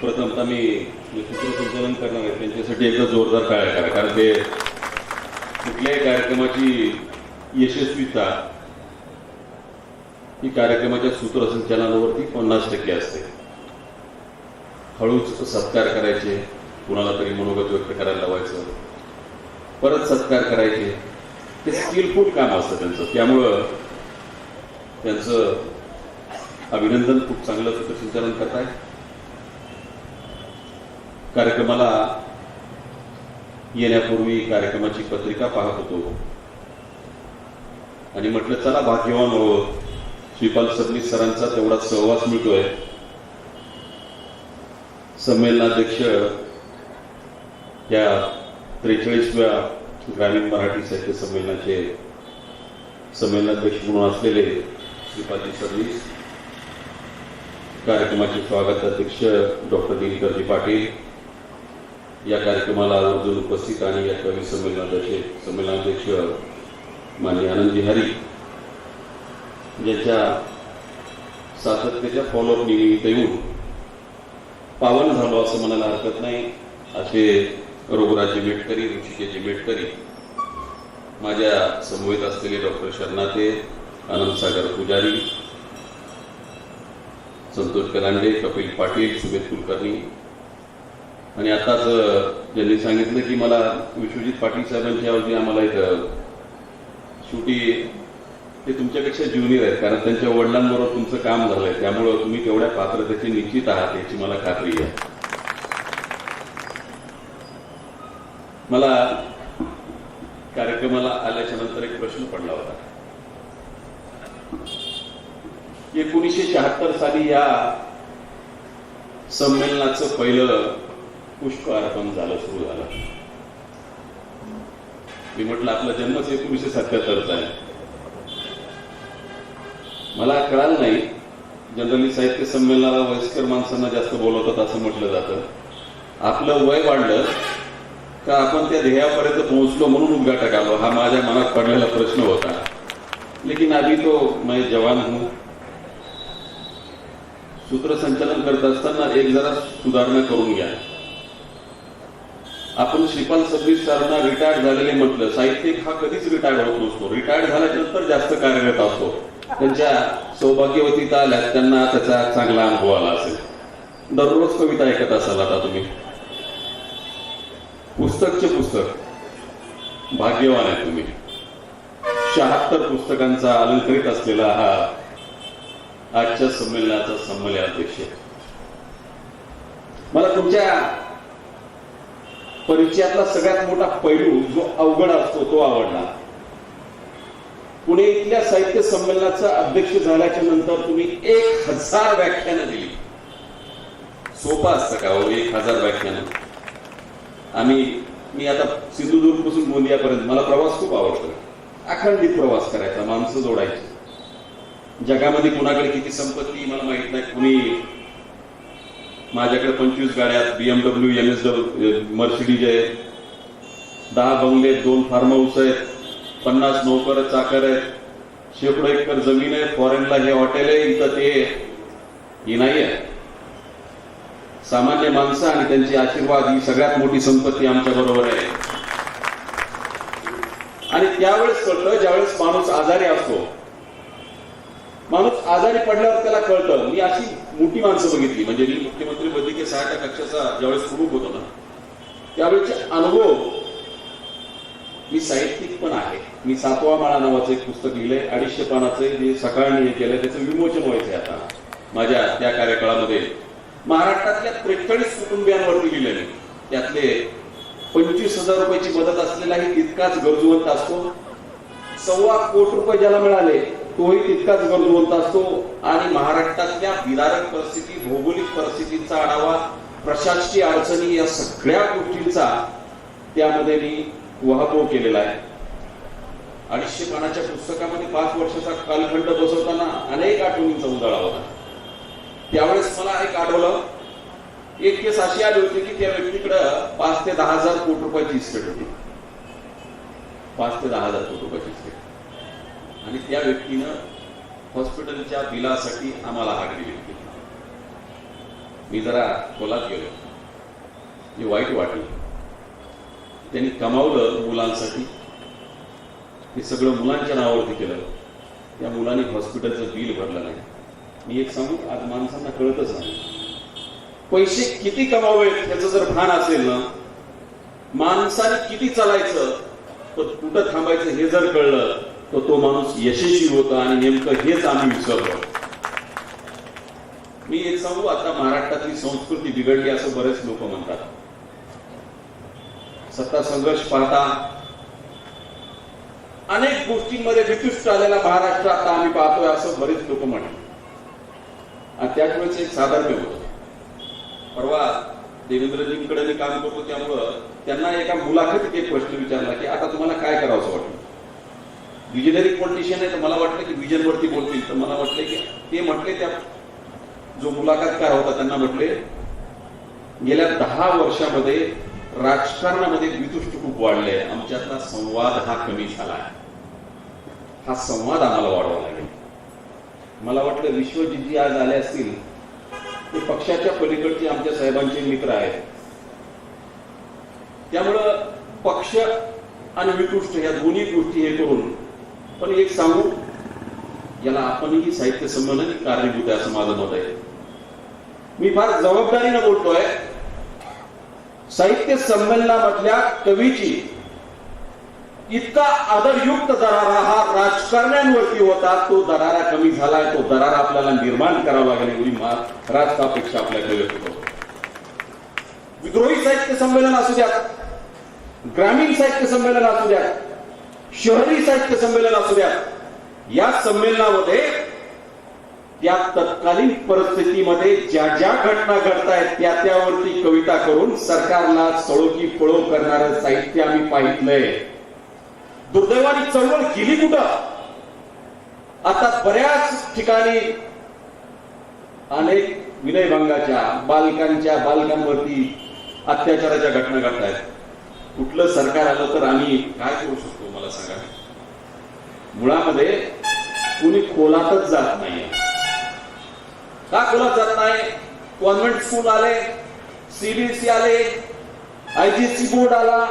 प्रथमतः मी जे सूत्रसंचालन करणार आहे. त्यांच्यासाठी एकदा जोरदार काय करा कारण ते कुठल्याही कार्यक्रमाची यशस्वीता ही कार्यक्रमाच्या सूत्रसंचालनावरती पन्नास टक्के असते. हळूच सत्कार करायचे. कुणाला तरी मनोगत व्यक्त करायला लावायचं. परत सत्कार करायचे. ते स्किलफुल काम असतं त्यांचं. त्यामुळं त्यांचं अभिनंदन खूप चांगलं सूत्रसंचालन करताय. कार्यक्रमाला येण्यापूर्वी कार्यक्रमाची पत्रिका पाहत होतो. आणि म्हटलं चला भाग्यवान हो श्रीपाल सबनीस सरांचा तेवढा सहवास मिळतोय. संमेलनाध्यक्ष या त्रेचाळीसव्या ग्रामीण मराठी साहित्य संमेलनाचे संमेलनाध्यक्ष म्हणून असलेले श्रीपालजी सबनीस कार्यक्रमाचे स्वागताध्यक्ष डॉक्टर दिनकरजी पाटील या कार्यक्रमाला आवर्जून उपस्थित आणि या कवी संमेलनाध्यक्ष संमेलनाध्यक्ष माननीय आनंद बिहारी ज्यांच्या सातत्याच्या फॉलोअप निमित्त येऊन पावन झालो असं म्हणायला हरकत नाही. असे रघुराजी मेटकरी ऋषिकेजी मेटकरी माझ्या समवेत असलेले डॉक्टर शरणाते आनंद सागर पुजारी संतोष कलांडे कपिल पाटील सुमेध कुलकर्णी आणि आताच ज्यांनी सांगितलं की मला विश्वजित पाटील साहेबांच्या ऐवजी आम्हाला इथं शेवटी ते तुमच्यापेक्षा ज्युनियर आहेत. कारण त्यांच्या वडिलांबरोबर तुमचं काम झालंय. त्यामुळं तुम्ही तेवढ्या पात्रतेचे निश्चित आहात याची मला खात्री आहे. मला कार्यक्रमाला आल्याच्यानंतर एक प्रश्न पडला होता. एकोणीसशे शहात्तर साली या संमेलनाचं पहिलं पुष्प अर्पण झालं सुरू झालं. मी म्हटलं आपला जन्मच एकोणीसशे सत्याहत्तरचा आहे. मला कळालं नाही जनरली साहित्य संमेलनाला वयस्कर माणसांना जास्त बोलवतात असं म्हटलं जातं. आपलं वय वाढलं का आपण त्या ध्येयापर्यंत पोहोचलो म्हणून उद्घाटक आलो हा माझ्या मनात पडलेला प्रश्न होता. लेकिन आधी तो मैं जवान हूं. सूत्रसंचालन करत असताना एक जरा सुधारणा करून घ्या. आपण श्रीपाल सबनीस सरांना रिटायर्ड झालेले म्हटलं साहित्यिक हा कधीच रिटायर्ड होत नसतो. रिटायर्ड झाल्यानंतर जास्त कार्यरत असतो. त्यांच्या सौभाग्यवतीत आल्या त्यांना त्याचा चांगला अनुभव आला असेल. दररोज कविता ऐकत असाल आता तुम्ही. पुस्तकचे पुस्तक. भाग्यवान आहे तुम्ही. शहात्तर पुस्तकांचा अलंकृत असलेला हा आजच्या संमेलनाचा संमेलनाध्यक्ष. मला तुमच्या परिचयातला सगळ्यात मोठा पैलू जो अवघड असतो तो आवडला. पुणे इथल्या साहित्य संमेलनाचा अध्यक्ष झाल्याच्यानंतर तुम्ही एक हजार व्याख्यानं दिली. सोपं असतं का हो एक हजार व्याख्यानं? आम्ही मी आता सिंधुदुर्गपासून गोंदियापर्यंत मला प्रवास खूप आवडतो. अखंडित प्रवास करायचा माणसं जोडायची. जगामध्ये कुणाकडे किती संपत्ती मला माहीत नाही कुणी माझ्याकडे पंचवीस गाड्यात BMW M S W Mercedes आहे. दहा बंगले दोन फार्म हाऊस आहेत पन्नास नोकर चाकर आहेत. शेकडो एकर जमीन आहे. फॉरेनला हे हॉटेल आहे. इथं ते ही नाही आहे सामान्य माणसं आणि त्यांचे आशीर्वाद ही सगळ्यात मोठी संपत्ती आमच्या बरोबर आहे. आणि त्यावेळेस कळतं ज्यावेळेस माणूस आजारी असतो माणूस आजारी पडल्यावर त्याला कळतं. मी अशी मोठी माणसं बघितली. म्हणजे मी मुख्यमंत्री वैद्यकीय सहायता कक्षाचा ज्यावेळेस प्रमुख होतो ना त्यावेळेचे अनुभव मी साहित्यिक पण आहे. मी सातवा माळा नावाचं एक पुस्तक लिहिलंय. अडीचशे पानाचं जे सकाळी हे केलंय त्याचं विमोचन व्हायचंय आता. माझ्या त्या कार्यकाळामध्ये महाराष्ट्रातल्या त्रेचाळीस कुटुंबियांवरती लिहिलं मी. त्यातले पंचवीस हजार रुपयाची मदत असलेलाही तितकाच गरजवंत असतो. सव्वा कोटी रुपये ज्याला मिळाले तोही तितकाच गरजूवंत असतो आणि महाराष्ट्रातल्या विदारक परिस्थिती भौगोलिक परिस्थितीचा आढावा प्रशासकीय अडचणी या सगळ्या गोष्टींचा त्यामध्ये मी वाहतूक केलेला आहे. अडीचशे पानाच्या पुस्तकामध्ये पाच वर्षाचा कालखंड बसवताना अनेक आठवणींचा उजाळा होता. त्यावेळेस मला एक आठवलं. एक केस अशी आली होती की त्या व्यक्तीकडं पाच ते दहा हजार कोटी रुपयाची इस्टेट होती. पाच ते दहा हजार कोटी रुपये आणि त्या व्यक्तीनं हॉस्पिटलच्या बिलासाठी आम्हाला हाक दिली होती. मी जरा खोलात गेलो. मी वाईट वाटलं. त्यांनी कमावलं मुलांसाठी. हे सगळं मुलांच्या नावावरती केलं. त्या मुलांनी हॉस्पिटलचं बिल भरलं नाही. मी एक सांगू आज माणसांना कळतच नाही. पैसे किती कमावेत त्याचं जर भान असेल ना माणसाने किती चालायचं तर कुठं थांबायचं हे जर कळलं तर तो माणूस यशस्वी होता आणि नेमकं हेच आम्ही विसरलो. मी एक सांगू आता महाराष्ट्रातली संस्कृती बिघडली असं बरेच लोक म्हणतात. सत्ता संघर्ष पाहता अनेक गोष्टींमध्ये विकृष्ट आलेला महाराष्ट्र आता आम्ही पाहतोय असं बरेच लोक म्हणतात. आणि त्याच वेळेस एक साधर्म्य होत. परवा देवेंद्रजींकडे मी काम करतो त्यामुळं त्यांना एका मुलाखतीत एक प्रश्न विचारला की आता तुम्हाला काय करावं असं वाटतं? विजनरी पॉलिटिशियन आहे तर मला वाटलं की विजनवरती बोलतील. तर मला वाटलं की ते म्हटले त्या जो मुलाखतकार होता त्यांना म्हटले गेल्या दहा वर्षामध्ये राजकारणामध्ये वितुष्ट खूप वाढले आमच्यातला संवाद हा कमी झाला हा संवाद आम्हाला वाढवा लागेल. मला वाटलं विश्वजित जी आज आले असतील ते पक्षाच्या पलीकडचे आमच्या साहेबांचे मित्र आहेत. त्यामुळं पक्ष आणि विकृष्ट या दोन्ही गोष्टी हे करून पण एक सांगू? याला आपणही साहित्य संमेलन कारणीभूत आहे असं माझं मत आहे. मी फार जबाबदारीनं बोलतोय. साहित्य संमेलनामधल्या कवीची इतका आदरयुक्त दरारा हा राजकारण्यांवरती होता तो दरारा कमी झालाय तो दरारा आपल्याला निर्माण करावा लागेल एवढी मा- राजकापेक्षा आपल्याकडे व्यक्त होतो विद्रोही साहित्य संमेलन असू द्या ग्रामीण साहित्य संमेलन असू द्या शहरी साहित्य संमेलन असू द्या. या संमेलनामध्ये त्या तत्कालीन परिस्थितीमध्ये ज्या ज्या घटना घडतायत त्या त्यावरती कविता करून सरकारला सळोकी पळो करणारं साहित्य आम्ही पाहिलंय. दुर्दैवानी चळवळ गेली कुठं? आता बऱ्याच ठिकाणी अनेक विनयभंगाच्या बालकांच्या बालकांवरती अत्याचाराच्या घटना घडतायत. कुठलं सरकार आलं तर आम्ही काय करू शकतो? मला सांगा. मुळामध्ये कुणी खोलातच जात नाही का खोलात जात नाही? कॉन्व्हेंट स्कूल आले सीबीएसई आले आयजीएससी बोर्ड आला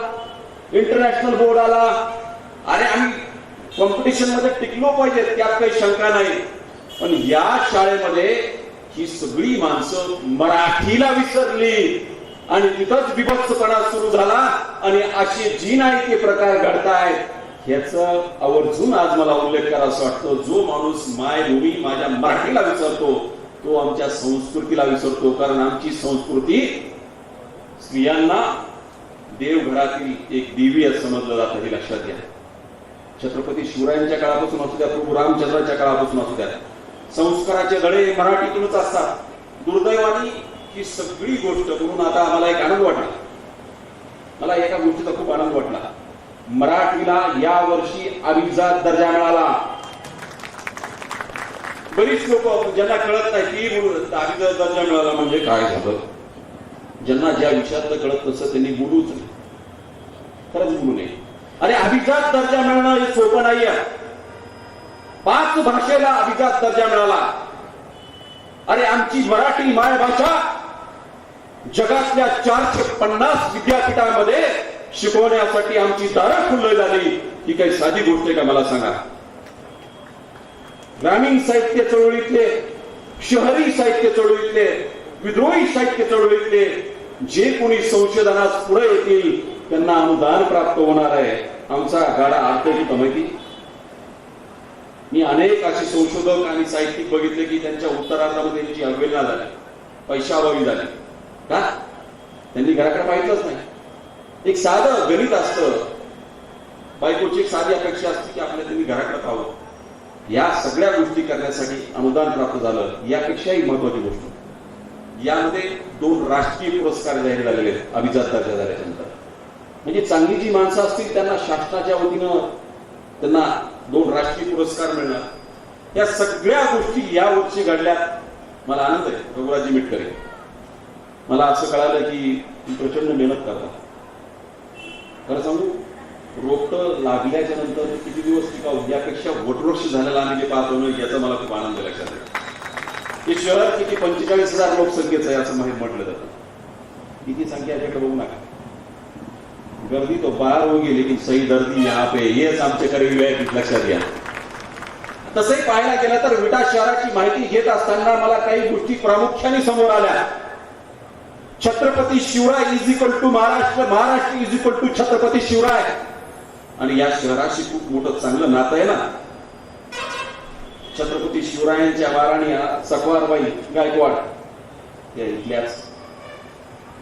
इंटरनॅशनल बोर्ड आला. अरे आम्ही कॉम्पिटिशनमध्ये टिकलो पाहिजे त्यात काही शंका नाही. पण या शाळेमध्ये ही सगळी माणसं मराठीला विसरली. आणि तिथंच बिभत्सपणा सुरू झाला. आणि असे जी नाही ते प्रकार घडतायत ह्याचा आवर्जून आज मला उल्लेख करा असं वाटतो जो माणूस माय भूमी माझ्या मराठीला विसरतो तो आमच्या संस्कृतीला विसरतो. कारण आमची संस्कृती स्त्रियांना देवघरातील एक देवी असं समजलं जातं हे लक्षात घ्या. छत्रपती शिवरायांच्या काळापासून असू द्या प्रभू रामचंद्राच्या काळापासून असू द्या संस्काराचे धडे मराठीतूनच असतात. दुर्दैवानी ही सगळी गोष्ट म्हणून आता आम्हाला एक आनंद वाटला. मला एका गोष्टीचा खूप आनंद वाटला. मराठीला या वर्षी अभिजात दर्जा मिळाला. बरीच लोक ज्यांना कळत नाही की अभिजात दर्जा मिळाला म्हणजे काय झालं? ज्यांना ज्या विषयातलं कळत तसं त्यांनी बोलूच नाही. खरंच बोलू नये अरे अभिजात दर्जा मिळणं हे सोपं नाही पाच भाषेला अभिजात दर्जा मिळाला. अरे आमची मराठी मायभाषा जगातल्या चारशे पन्नास विद्यापीठांमध्ये शिकवण्यासाठी आमची दारं खुल्ल झाली. ही काही साधी गोष्ट आहे का मला सांगा? ग्रामीण साहित्य चळवळीतले शहरी साहित्य चळवळीतले विद्रोही साहित्य चळवळीतले जे कोणी संशोधनास पुढे येतील त्यांना अनुदान प्राप्त होणार आहे. आमचा गाडा आर्थिक माहिती? मी अनेक असे संशोधक आणि साहित्यिक बघितले की त्यांच्या उत्तरार्धामध्ये त्यांची अवहेलना झाली. पैशाअभावी झाली. का? त्यांनी घराकडे पाहिलंच नाही. एक साधं गणित असतं. बायकोची एक साधी अपेक्षा असते की आपल्या तुम्ही घराकडे पाहावं. या सगळ्या गोष्टी करण्यासाठी अनुदान प्राप्त झालं यापेक्षाही महत्वाची गोष्ट. यामध्ये दोन राष्ट्रीय पुरस्कार जाहीर झालेले आहेत अभिजात दर्जा झाल्यानंतर म्हणजे चांगली जी माणसं असतील त्यांना शासनाच्या वतीनं त्यांना दोन राष्ट्रीय पुरस्कार मिळणार. या सगळ्या गोष्टी या वर्षी घडल्यात मला आनंद आहे. रघुराजी मिटकरे. मला असं कळालं की प्रचंड मेहनत करतात खरं सांगू रोपट लागल्याच्या नंतर किती दिवस टिकावं यापेक्षा वटवृक्ष झालेला आम्ही जे पाहतो ना याचा मला खूप आनंद लक्षात आहे हे शहरात किती पंचेचाळीस हजार लोकसंख्येचं आहे असं माहीत म्हटलं जातं. किती संख्या आहे बघू नका. गर्दी तो बाहर होगी लेकिन सही दर्दी यहाँ पे हेच आमच्याकडे करीबी लक्षात घ्या. तसंही पाहायला गेलं तर विटा शहराची माहिती घेत असताना मला काही गोष्टी प्रामुख्याने समोर आल्या. Chhatrapati Shivrai is equal to Maharashtra Maharashtra is equal to Chhatrapati Shivrai. आणि या शहराशी खूप मोठं चांगलं नातं आहे ना. छत्रपती शिवरायांच्या वाराणी सकवारबाई गायकवाड या इथल्याच.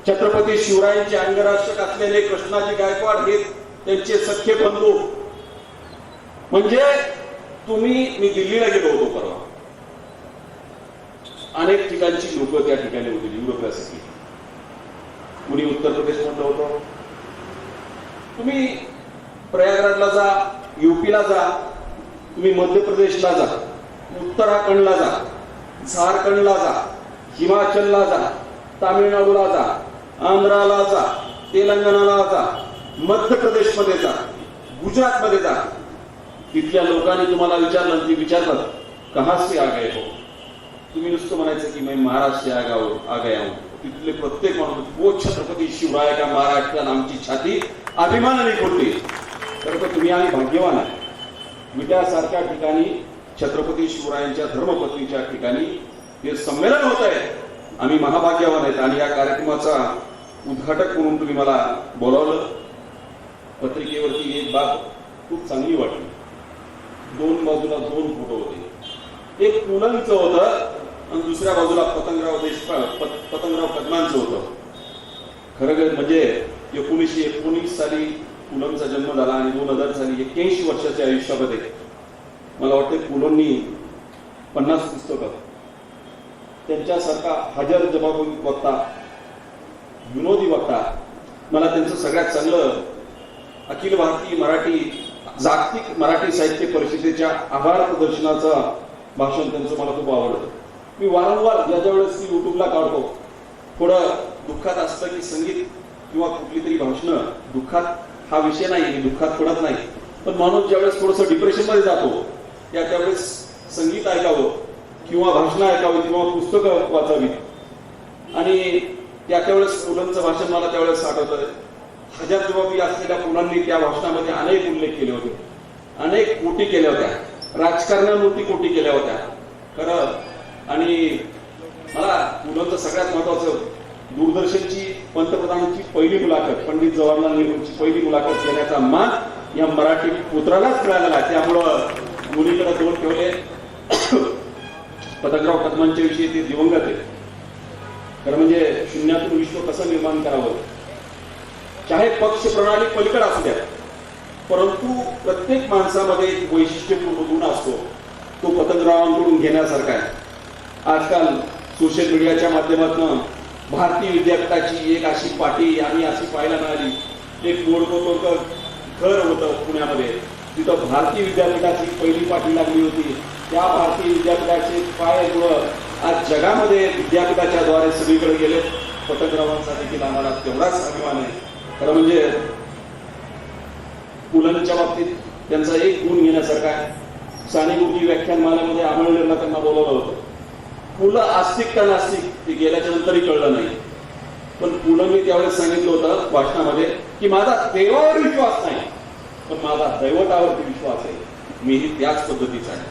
छत्रपती शिवरायांचे अंगरक्षक असलेले कृष्णाजी गायकवाड हे त्यांचे सख्खे बंधू. म्हणजे तुम्ही मी दिल्लीला गेलो होतो परवा. अनेक ठिकाणची लोक त्या ठिकाणी होती युरोपियासाठी कुणी उत्तर प्रदेश म्हटलं होतं? तुम्ही प्रयागराजला जा युपीला जा तुम्ही मध्य प्रदेशला जा उत्तराखंडला जा झारखंडला जा हिमाचलला जा तामिळनाडूला जा आंध्राला जा तेलंगणाला जा मध्य प्रदेशमध्ये जा गुजरातमध्ये जा. तिथल्या लोकांनी तुम्हाला विचारलं ते विचारलं कहा से आ गए हो? तुम्ही नुसतं म्हणायचं की मी महाराष्ट्र आगाव हो, गाव आ गया हूं तिथले प्रत्येक माणूस को छत्रपती शिवराय का महाराष्ट्र आमची छाती अभिमानाने खोलली तर तुम्ही आम्ही भाग्यवान आहे. विट्यासारख्या ठिकाणी छत्रपती शिवरायांच्या धर्मपत्नीच्या ठिकाणी हे संमेलन होत आहे. आम्ही महाभाग्यवान आहेत आणि या कार्यक्रमाचा उद्घाटक म्हणून तुम्ही मला बोलावलं. पत्रिकेवरती एक बाब खूप चांगली वाटली. दोन बाजूला दोन फोटो होते. एक पुलंचं होतं आणि दुसऱ्या बाजूला पतंगराव देशपाळ पत- पतंगराव कदमांचं होतं. खरं म्हणजे एकोणीसशे एकोणीस साली पुलंचा जन्म झाला आणि दोन हजार साली एक्क्याऐंशी वर्षाच्या आयुष्यामध्ये मला वाटते पुलंनी पन्नास पुस्तकं त्यांच्यासारखा हजर जबाबी वक्ता विनोदी वक्ता मला त्यांचं सगळ्यात चांगलं अखिल भारतीय मराठी जागतिक मराठी साहित्य परिषदेच्या आभार प्रदर्शनाचं भाषण त्यांचं मला खूप आवडतं मी वारंवार ज्याच्या वेळेस मी युट्यूबला काढतो थोडं दुःखात असतं की संगीत किंवा कुठली तरी भाषणं दुःखात हा विषय नाही मी दुःखात पडत नाही. पण माणूस ज्यावेळेस थोडंसं डिप्रेशनमध्ये जातो त्या त्यावेळेस संगीत ऐकावं किंवा भाषणं ऐकावी किंवा पुस्तकं वाचावी आणि त्या त्यावेळेस मुलांचं भाषण मला त्यावेळेस आठवतं हजार जबाबी असलेल्या मुलांनी त्या भाषणामध्ये अनेक उल्लेख केले होते. अनेक कोटी केल्या होत्या. राजकारणामुळे कोटी केल्या होत्या. खरं आणि मला मुलांचं सगळ्यात महत्वाचं दूरदर्शनची पंतप्रधानांची पहिली मुलाखत पंडित जवाहरलाल नेहरूंची पहिली मुलाखत घेण्याचा मान या मराठी पुत्रालाच मिळालेला त्यामुळं मुलीकडे दोन ठेवले. पतंगराव कदमांच्या विषयी ते दिवंगत आहे खरं म्हणजे शून्यातून विश्व कसं निर्माण करावं? चाहे पक्ष प्रणाली पलीकड असू द्या परंतु प्रत्येक माणसामध्ये एक वैशिष्ट्यपूर्ण गुण असतो. तो पतंगरावांकडून घेण्यासारखा आहे. आजकाल सोशल मीडियाच्या माध्यमातून भारतीय विद्यापीठाची एक अशी पाटी आम्ही अशी पाहायला मिळाली. एक मोडकं घर होतं पुण्यामध्ये. तिथं भारतीय विद्यापीठाची पहिली पाठी लागली होती. त्या भारतीय विद्यापीठाचे पाय मुळं आज जगामध्ये विद्यापीठाच्या द्वारे सगळीकडे गेले. पतंगरावांचा देखील आम्हाला तेवढाच अभिमान आहे. खरं म्हणजे पुलंच्या बाबतीत त्यांचा एक गुण घेण्यासारखा आहे. सानेगुरुजी व्याख्यानमालामध्ये आमळनेरला त्यांना बोलवलं होतं. पुलं आस्तिक का नास्तिक ते गेल्याच्या नंतरही कळलं नाही. पण पुलंनी त्यावेळेस सांगितलं होतं भाषणामध्ये की माझा देवावर विश्वास नाही. पण माझा दैवतावरती विश्वास आहे. मीही त्याच पद्धतीचा आहे.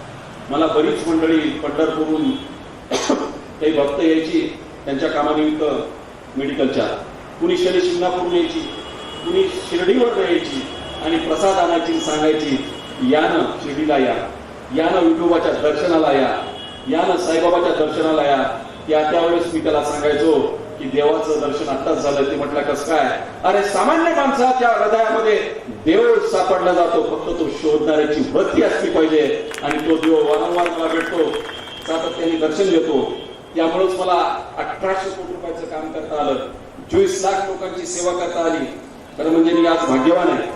मला बरीच मंडळी पंढरपूरून काही भक्त यायची त्यांच्या कामानिमित्त मेडिकलच्या. कुणी शनी शिंगणापूरून यायची कुणी शिर्डीवर यायची आणि प्रसाद आणायची सांगायची यानं शिर्डीला या. यानं विठोबाच्या दर्शनाला या. या ना साईबाबाच्या दर्शनाला या त्या त्यावेळेस मी त्याला सांगायचो की देवाचं दर्शन आत्ताच झालं ते म्हटलं कस काय? अरे सामान्य माणसाच्या हृदयामध्ये देव सापडला जातो फक्त तो शोधणाऱ्याची वृत्ती असली पाहिजे आणि तो देव वारंवार मला भेटतो सातत्याने दर्शन घेतो. त्यामुळेच मला अठराशे कोटी रुपयाचं काम करता आलं. चोवीस लाख लोकांची सेवा करता आली. खरं म्हणजे मी आज भाग्यवान आहे.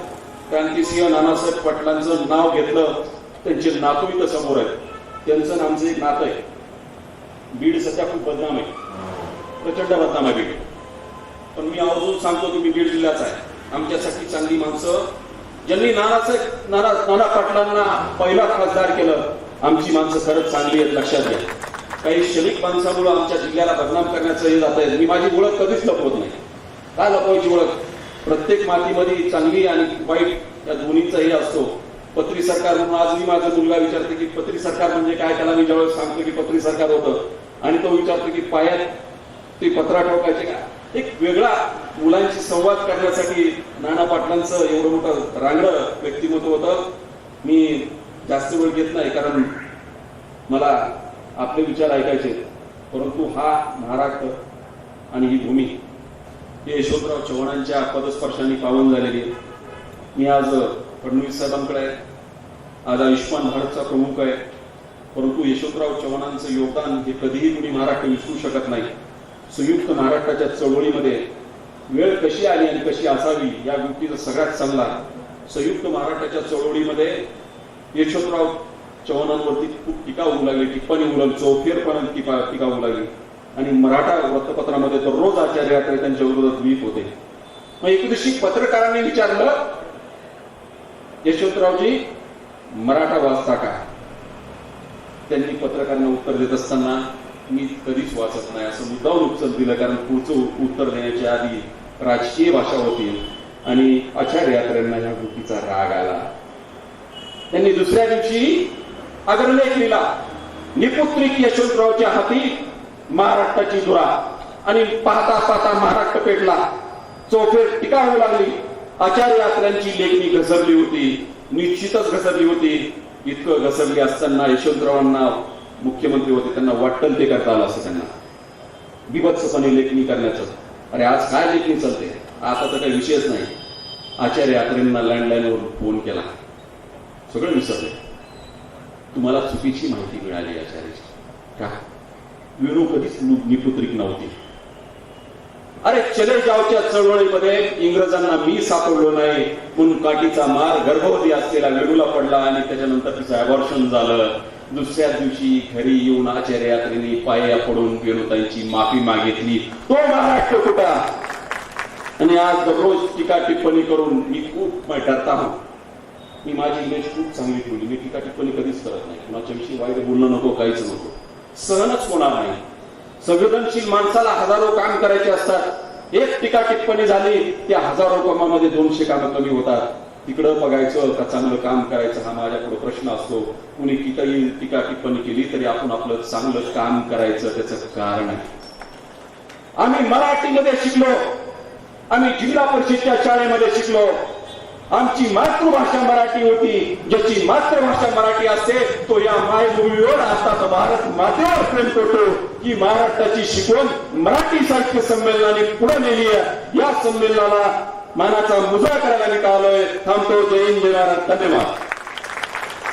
क्रांतिसिंह नानासाहेब पाटलांचं नाव घेतलं त्यांचे नातू इथं समोर आहे त्यांचं आणि आमचं एक नातं आहे. बीड सध्या खूप बदनाम आहे. प्रचंड बदनाम आहे बीड. पण मी आवर्जून सांगतो की मी बीड जिल्ह्याचा आहे. आमच्यासाठी चांगली माणसं ज्यांनी नानासाहेब नाना नाना पाटलांना पहिला खासदार केलं आमची माणसं खरंच चांगली आहेत लक्षात घ्या. काही क्षणिक माणसामुळं आमच्या जिल्ह्याला बदनाम करण्याचं हे जात आहे. मी माझी ओळख कधीच लपवत नाही. काय लपवायची ओळख? प्रत्येक मातीमध्ये चांगली आणि वाईट या दोन्हीचा हे असतो. पत्री सरकार म्हणून आज मी माझा मुलगा विचारते की पत्री सरकार म्हणजे काय? त्याला मी ज्यावेळेस सांगतो की पत्री सरकार होतं. आणि तो विचारतो की पायात ते पत्रा ठोकायचे का? एक वेगळा मुलांशी संवाद करण्यासाठी नाना पाटलांचं एवढं मोठं रांगडं व्यक्तिमत्व होतं. मी जास्त वेळ घेत नाही कारण मला आपले विचार ऐकायचे. परंतु हा महाराष्ट्र आणि ही भूमी हे यशवंतराव चव्हाणांच्या पदस्पर्शाने पावन झालेली मी आज फडणवीस साहेबांकडे आहे. आज आयुष्यमान भारतचा प्रमुख आहे. परंतु यशवंतराव चव्हाणांचं योगदान हे कधीही कुणी महाराष्ट्र विसरू शकत नाही. संयुक्त महाराष्ट्राच्या चळवळीमध्ये वेळ कशी आली आणि कशी असावी या गोष्टीचा सगळ्यात चांगला संयुक्त महाराष्ट्राच्या चळवळीमध्ये यशवंतराव चव्हाणांवरती खूप टीका होऊ लागली टिप्पणी होऊ लागली चौफेरपणे टीका टीका होऊ लागली. आणि मराठा वृत्तपत्रामध्ये दररोज आचार्य यात्रे त्यांच्या विरोधात विहित होते. मग एकदिवशी पत्रकारांनी विचारलं यशवंतरावजी मराठा वाचता का त्यांनी पत्रकारांना उत्तर देत असताना मी कधीच वाचत नाही असं मुद्दाहून उत्तर दिलं कारण पुढचं उत्तर देण्याच्या आधी राजकीय भाषा होती आणि आचार्य यात्र्यांना या गोष्टीचा राग आला. त्यांनी दुसऱ्या दिवशी अग्रलेख लिहिला निपुत्रिक यशवंतरावच्या हाती महाराष्ट्राची दुरा आणि पाहता पाहता महाराष्ट्र पेटला. चौफेर टीका होऊ लागली. आचार्य यात्र्यांची लेखणी घसरली होती. निश्चितच घसरली होती. इतकं घसरली असताना यशवंतरावांना मुख्यमंत्री होते. त्यांना वाटतं ते करता आलं असं त्यांना. बिभत्सपणे लेखणी करण्याचं. अरे आज काय लेखणी चालते? आता तर काही विषयच नाही. आचार्य यात्रेंना लँडलाईनवर फोन केला. सगळं विसरले. तुम्हाला चुकीची माहिती मिळाली आचार्यची का? वेणू कधीच निपुत्रिक नव्हती. अरे चले जावच्या चळवळीमध्ये इंग्रजांना मी सापडलो नाही म्हणून काठीचा मार गर्भवती असलेला वेणूला पडला आणि त्याच्यानंतर तिचं अबॉर्शन झालं. दुसऱ्या दिवशी घरी येऊन आचार्य यात्रेने पाया पडून वेणुताईची माफी मागितली. तो महाराष्ट्र कुठा? आणि आज दररोज टीका टिप्पणी करून मी खूप डरता हो. मी माझी इमेज खूप चांगली ठेवली. मी टीका टिप्पणी कधीच करत नाही. कुणाच्या विषयी वाईट बोलणं नको काहीच नको. सहनच होणार नाही. संवेदनशील माणसाला हजारो काम करायचे असतात. एक टीका टिप्पणी झाली त्या हजारो कामामध्ये दोनशे कामं कमी होतात. तिकडं बघायचं का चांगलं काम करायचं हा माझ्याकडे प्रश्न असतो. कुणी कितीही टीका टिप्पणी केली तरी आपण आपलं चांगलं काम करायचं त्याचं कारण आहे. आम्ही मराठीमध्ये शिकलो. आम्ही जिल्हा परिषदच्या शाळेमध्ये शिकलो. आमची मातृभाषा मराठी होती. ज्याची मातृभाषा मराठी असते तो या मायभूमीवर आता भारत मातेवर प्रेम करतो. की महाराष्ट्राची शिकवण मराठी साहित्य संमेलनाने पुढे नेली आहे. या संमेलनाला मानाचा मुजरा करायला निघालोय थांबतो. जय हिंद. धन्यवाद.